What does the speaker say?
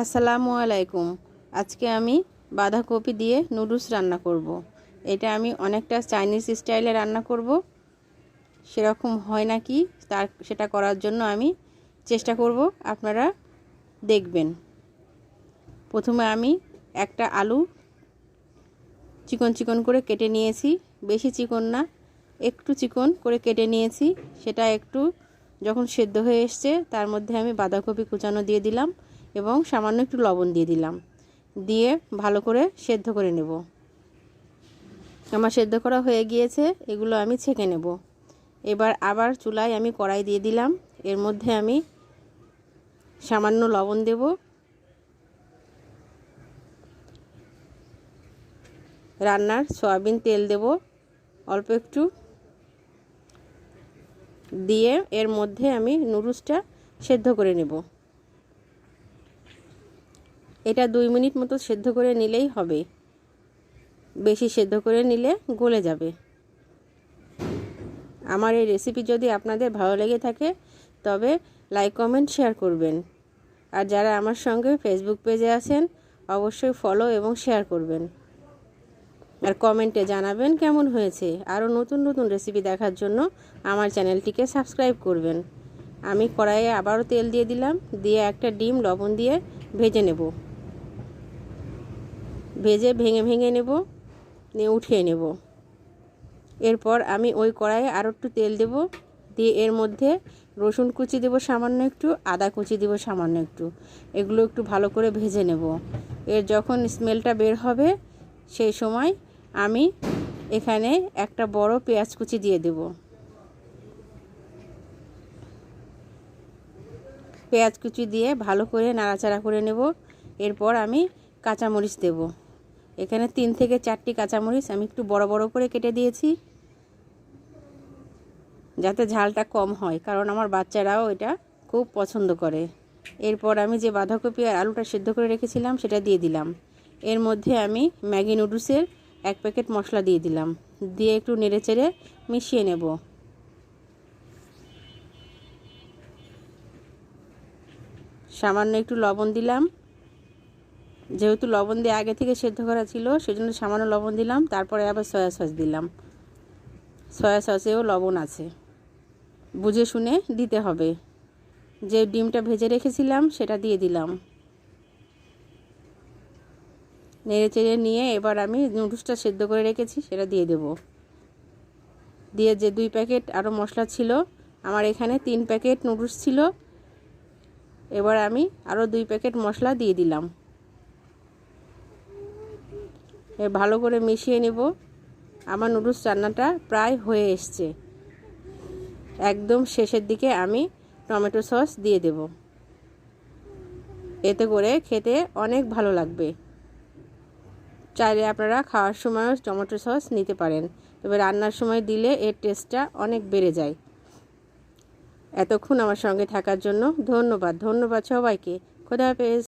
আসসালামু আলাইকুম। আজকে আমি বাঁধাকপি দিয়ে নুডলস রান্না করব। এটা আমি অনেকটা চাইনিজ স্টাইলে রান্না করব। সেরকম হয় নাকি তার, সেটা করার জন্য আমি চেষ্টা করব। আপনারা দেখবেন। প্রথমে আমি একটা আলু চিকন চিকন করে কেটে নিয়েছি। বেশি চিকন না, একটু চিকন করে কেটে নিয়েছি। সেটা একটু যখন সেদ্ধ হয়ে এসছে, তার মধ্যে আমি বাঁধাকপি কুচানো দিয়ে দিলাম। এবং সামান্য একটু লবণ দিয়ে দিলাম। দিয়ে ভালো করে সেদ্ধ করে নেব। আমার সেদ্ধ করা হয়ে গিয়েছে, এগুলো আমি ছেঁকে নেব। এবার আবার চুলায় আমি কড়াই দিয়ে দিলাম। এর মধ্যে আমি সামান্য লবণ দেব। রান্নার সয়াবিন তেল দেব অল্প একটু। দিয়ে এর মধ্যে আমি নুডলসটা সেদ্ধ করে নেব। এটা দুই মিনিট মতো সেদ্ধ করে নিলেই হবে। বেশি সেদ্ধ করে নিলে গলে যাবে। আমার এই রেসিপি যদি আপনাদের ভালো লেগে থাকে, তবে লাইক কমেন্ট শেয়ার করবেন। আর যারা আমার সঙ্গে ফেসবুক পেজে আছেন, অবশ্যই ফলো এবং শেয়ার করবেন। আর কমেন্টে জানাবেন কেমন হয়েছে। আরও নতুন নতুন রেসিপি দেখার জন্য আমার চ্যানেলটিকে সাবস্ক্রাইব করবেন। আমি কড়াইয়ে আবারও তেল দিয়ে দিলাম, দিয়ে একটা ডিম, লবণ দিয়ে ভেজে নেব। ভেজে ভেঙে ভেঙে নেব, নিয়ে উঠিয়ে নেব। এরপর আমি ওই কড়াইয়ে আরও একটু তেল দেব, দিয়ে এর মধ্যে রসুন কুচি দেব সামান্য একটু, আদা কুচি দেব সামান্য একটু। এগুলো একটু ভালো করে ভেজে নেব। এর যখন স্মেলটা বের হবে, সেই সময় আমি এখানে একটা বড় পেঁয়াজ কুচি দিয়ে দেব। পেঁয়াজ কুচি দিয়ে ভালো করে নাড়াচাড়া করে নেব। এরপর আমি কাঁচামরিচ দেব। এখানে তিন থেকে চারটি কাঁচামরিচ আমি একটু বড় বড় করে কেটে দিয়েছি, যাতে ঝালটা কম হয়, কারণ আমার বাচ্চারাও এটা খুব পছন্দ করে। এরপর আমি যে বাঁধাকপি আর আলুটা সিদ্ধ করে রেখেছিলাম, সেটা দিয়ে দিলাম। এর মধ্যে আমি ম্যাগি নুডলসের এক প্যাকেট মশলা দিয়ে দিলাম। দিয়ে একটু নেড়ে চেড়ে মিশিয়ে নেব। সামান্য একটু লবণ দিলাম। যেহেতু লবণ দিয়ে আগে থেকে সেদ্ধ করা ছিল, সেজন্য সামান্য লবণ দিলাম, তারপরে আবার সয়া সস দিলাম। সয়া সসেও লবণ আছে। বুঝে শুনে দিতে হবে। যে ডিমটা ভেজে রেখেছিলাম, সেটা দিয়ে দিলাম। নেড়ে চেড়ে নিয়ে এবার আমি নুডলসটা সেদ্ধ করে রেখেছি, সেটা দিয়ে দেব। দিয়ে যে দুই প্যাকেট আরও মশলা ছিল, আমার এখানে তিন প্যাকেট নুডলস ছিল, এবার আমি আরও দুই প্যাকেট মশলা দিয়ে দিলাম। ভালো করে মিশিয়ে নেব। আমার নুডলস রান্নাটা প্রায় হয়ে এসছে। একদম শেষের দিকে আমি টমেটো সস দিয়ে দেব। এতে করে খেতে অনেক ভালো লাগবে। চাইলে আপনারা খাওয়ার সময়ও টমেটো সস নিতে পারেন। তবে রান্নার সময় দিলে এর টেস্টটা অনেক বেড়ে যায়। এতক্ষণ আমার সঙ্গে থাকার জন্য ধন্যবাদ। ধন্যবাদ সবাইকে। খোদা হাফেজ।